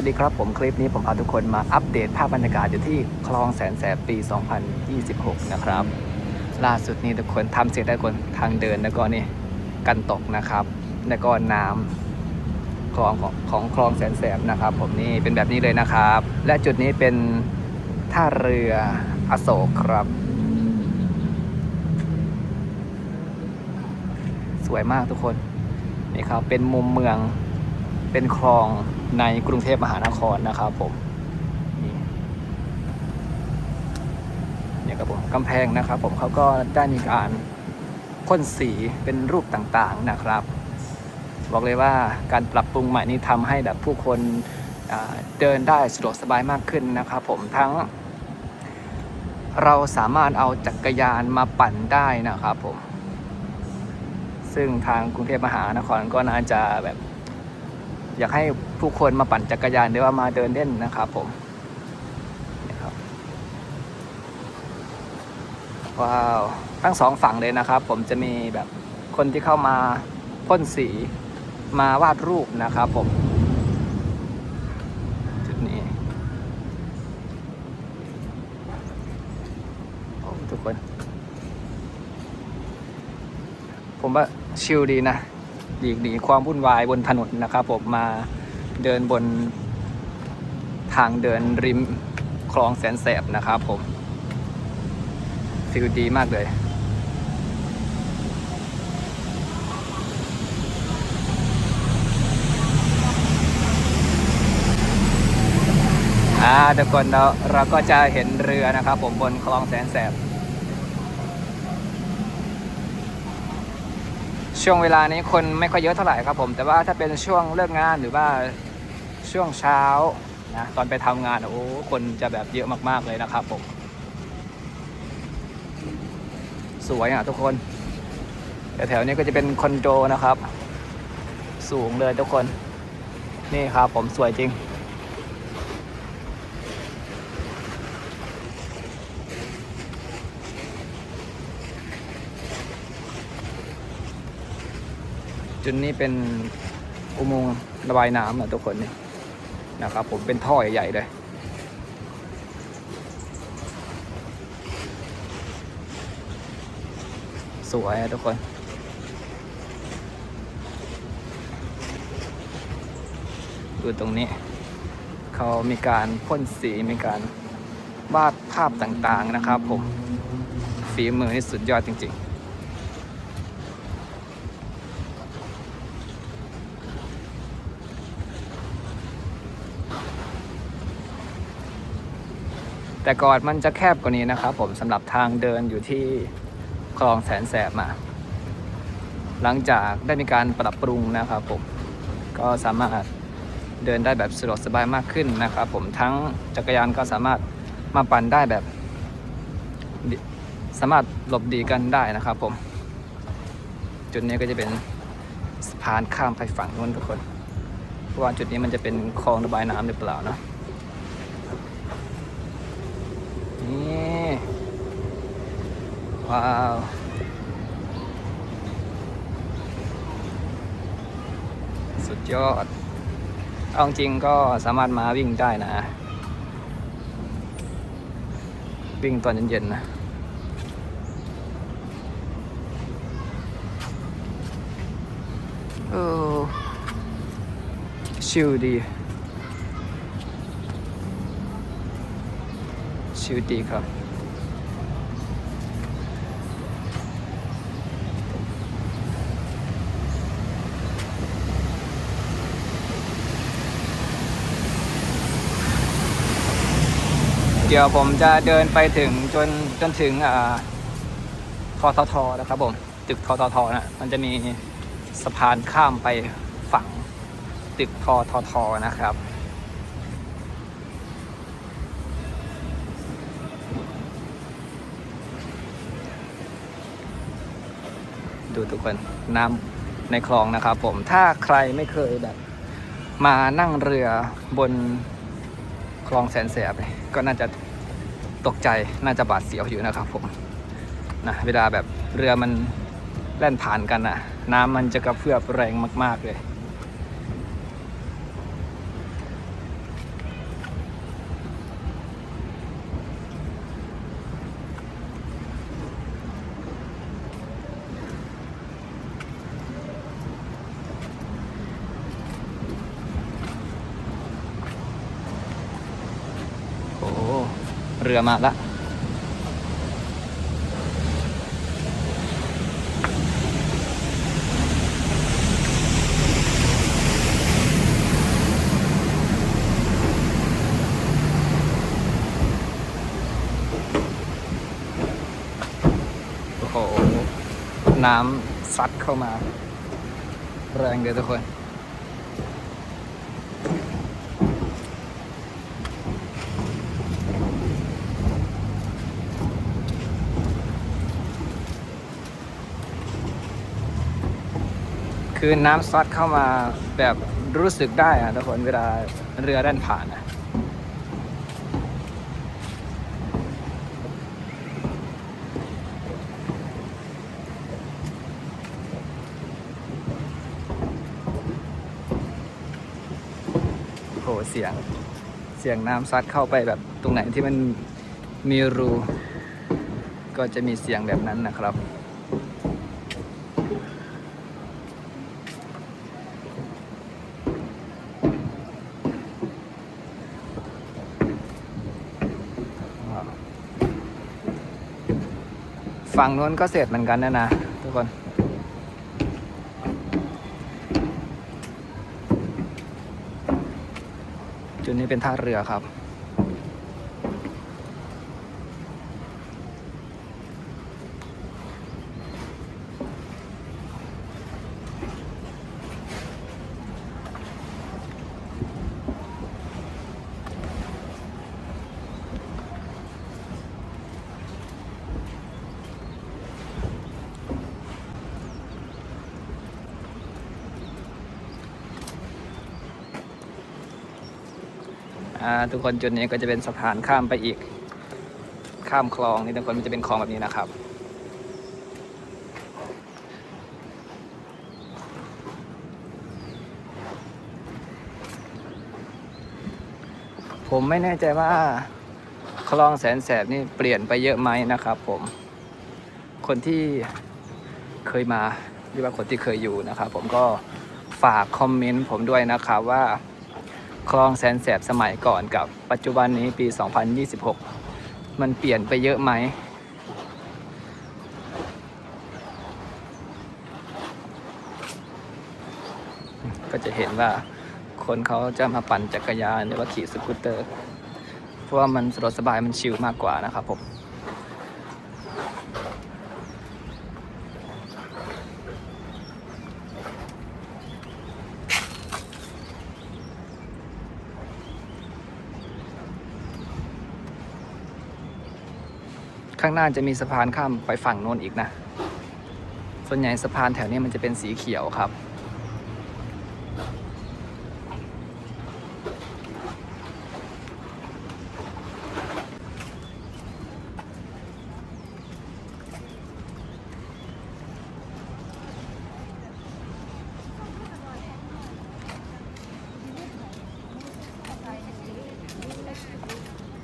สวัสดีครับ ผมคลิปนี้ผมพาทุกคนมาอัปเดตภาพบรรยากาศอยู่ที่คลองแสนแสบปี 2026 นะครับ ล่าสุดนี้ทุกคนทำเสร็จได้วคนทางเดินแล้วก็นี่กันตกนะครับ แล้วก็น้ำคลองของของคลองแสนแสบนะครับ ผมนี่เป็นแบบนี้เลยนะครับ และจุดนี้เป็นท่าเรืออโศกครับ สวยมากทุกคนนี่ครับเป็นมุมเมืองเป็นคลอง ในกรุงเทพมหานครนะครับผมนี่เนี่ยครับผมกำแพงนะครับผมเขาก็ได้มีการพ่นสีเป็นรูปต่างๆนะครับ บอกเลยว่าการปรับปรุงใหม่นี้ทำให้แบบผู้คนเดินได้สะดวกสบายมากขึ้นนะครับผมทั้ง เราสามารถเอาจักรยานมาปั่นได้นะครับผม ซึ่งทางกรุงเทพมหานครก็น่าจะแบบ อยากให้ผู้คนมาปั่นจักรยานหรือว่ามาเดินเล่นนะครับผมว้าวทั้งสองฝั่งเลยนะครับ ผมจะมีแบบคนที่เข้ามาพ่นสีมาวาดรูปนะครับผมจุดนี้โอ้ทุกคน ผมว่าชิลดีนะ หลีกหนีความวุ่นวายบนถนนนะครับ ผมมาเดินบนทางเดินริมคลองแสนแสบนะครับผมฟิลดีมากเลยอ่าทุกคนเราเราก็จะเห็นเรือนะครับ ผมบนคลองแสนแสบ ช่วงเวลานี้คนไม่ค่อยเยอะเท่าไหร่ครับผม แต่ว่าถ้าเป็นช่วงเลิกงานหรือว่าช่วงเช้านะตอนไปทำงานโอ้คนจะแบบเยอะมากๆเลยนะครับผม สวยอะทุกคนแต่แถวนี้ก็จะเป็นคอนโดนะครับ สูงเลยทุกคน นี่ครับผมสวยจริง จุดนี้เป็นอุโมงค์ระบายน้ำนะทุกคนนี่นะครับ ผมเป็นท่อใหญ่ๆเลยสวยอะทุกคนดูตรงนี้ เขามีการพ่นสีมีการวาดภาพต่างๆนะครับผมฝีมือนี่สุดยอดจริง ๆ แต่ก่อนมันจะแคบกว่านี้นะครับผมสำหรับทางเดินอยู่ที่คลองแสนแสบมา หลังจากได้มีการปรับปรุงนะครับผมก็สามารถเดินได้แบบสะดวกสบายมากขึ้นนะครับผมทั้งจักรยานก็สามารถมาปั่นได้แบบ สามารถหลบดีกันได้นะครับผม จุดนี้ก็จะเป็นสะพานข้ามไปฝั่งนู้นทุกคน เพราะว่าจุดนี้มันจะเป็นคลองระบายน้ำหรือเปล่าเนาะ นี่ว้าวสุดยอดเอาจริงก็สามารถมาวิ่งได้นะ วิ่งตอนเย็นๆนะเออชิลดี ชิวดีครับ เดี๋ยวผมจะเดินไปถึงจนจนถึงอ่าทททนะครับผมตึกทททนะมันจะมีสะพานข้ามไปฝั่งตึกทททนะครับ ดูทุกคนน้ำในคลองนะครับผมถ้าใครไม่เคยแบบ มานั่งเรือบนคลองแสนแสบเนี่ยก็น่าจะตกใจน่าจะบาดเสียวอยู่นะครับผมนะเวลาแบบเรือมันแล่นผ่านกันนะน้ำมันจะกระเพื่อมแรงมาก ๆเลย เรือมาละโหน้ำซัดเข้ามา แรงเลยทุกคน คือน้ำซัดเข้ามาแบบรู้สึกได้อะทุกคนเวลาเรือแล่นผ่านอะโหเสียงเสียงน้ำซัดเข้าไปแบบตรงไหนที่มันมีรู ก็จะมีเสียงแบบนั้นนะครับ ฝั่งนู้นก็เสร็จเหมือนกันนะนะทุกคน จุดนี้เป็นท่าเรือครับ อ่าทุกคนจุดนี้ก็จะเป็นสะพานข้ามไปอีก ข้ามคลองนี่ทุกคนมันจะเป็นคลองแบบนี้นะครับผมไม่แน่ใจว่าคลองแสนแสบนี่เปลี่ยนไปเยอะไหมนะครับ ผม คนที่เคยมาหรือว่าคนที่เคยอยู่นะครับ ผมก็ฝากคอมเมนต์ผมด้วยนะครับว่า คลองแสนแสบสมัยก่อนกับปัจจุบันนี้ปี 2026 มันเปลี่ยนไปเยอะไหม ก็จะเห็นว่าคนเขาจะมาปั่นจักรยานหรือว่าขี่สกูตเตอร์ เพราะว่ามันสะดวกสบายมันชิลมากกว่านะครับผม ข้างหน้าจะมีสะพานข้ามไปฝั่งโน้นอีกนะ ส่วนใหญ่สะพานแถวนี้มันจะเป็นสีเขียวครับ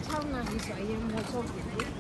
ช่องนางสวยยังโมโชคอย่างนี้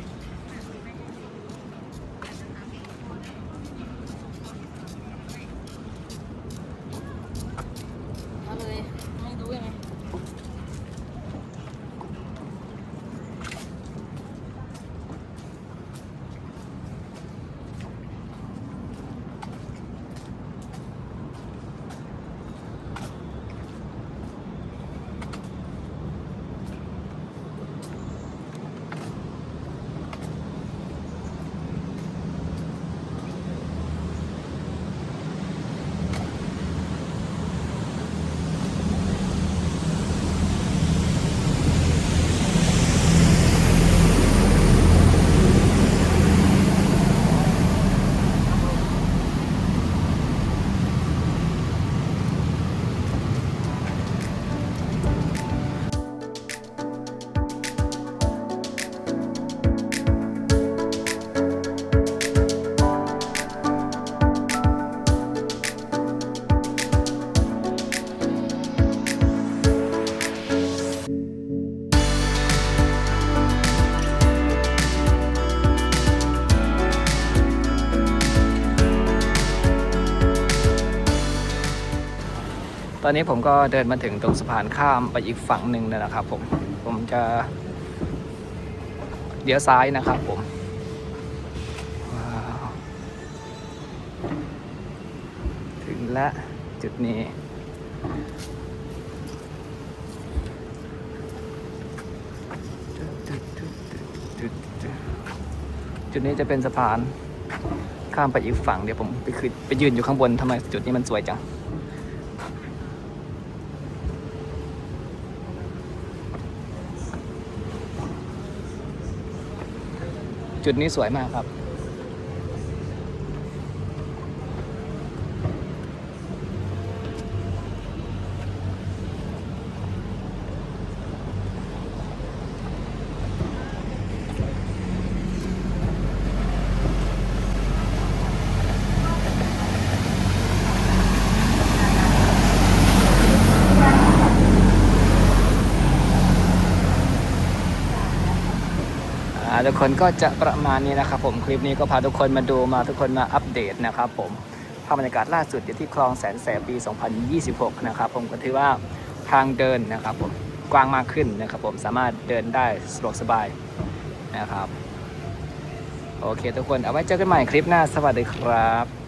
ตอนนี้ผมก็เดินมาถึงตรงสะพานข้ามไปอีกฝั่งหนึ่งแล้วนะครับผมผมจะเลี้ยวซ้ายนะครับผมว้าวถึงและจุดนี้ จุดนี้จะเป็นสะพานข้ามไปอีกฝั่งเดี๋ยวผมไปขึ้นไปยืนอยู่ข้างบนทำไมจุดนี้มันสวยจัง จุดนี้สวยมากครับ ทุกคนก็จะประมาณนี้นะครับผมคลิปนี้ก็พาทุกคนมาดูมาทุกคนมาอัปเดตนะครับผมภาพบรรยากาศล่าสุดอยู่ที่คลองแสนแสบปี 2026 นะครับผมก็ถือว่าทางเดินนะครับผมกว้างมากขึ้นนะครับผมสามารถเดินได้สะดวกสบายนะครับ โอเคทุกคนเอาไว้เจอกันใหม่คลิปหน้าสวัสดีครับ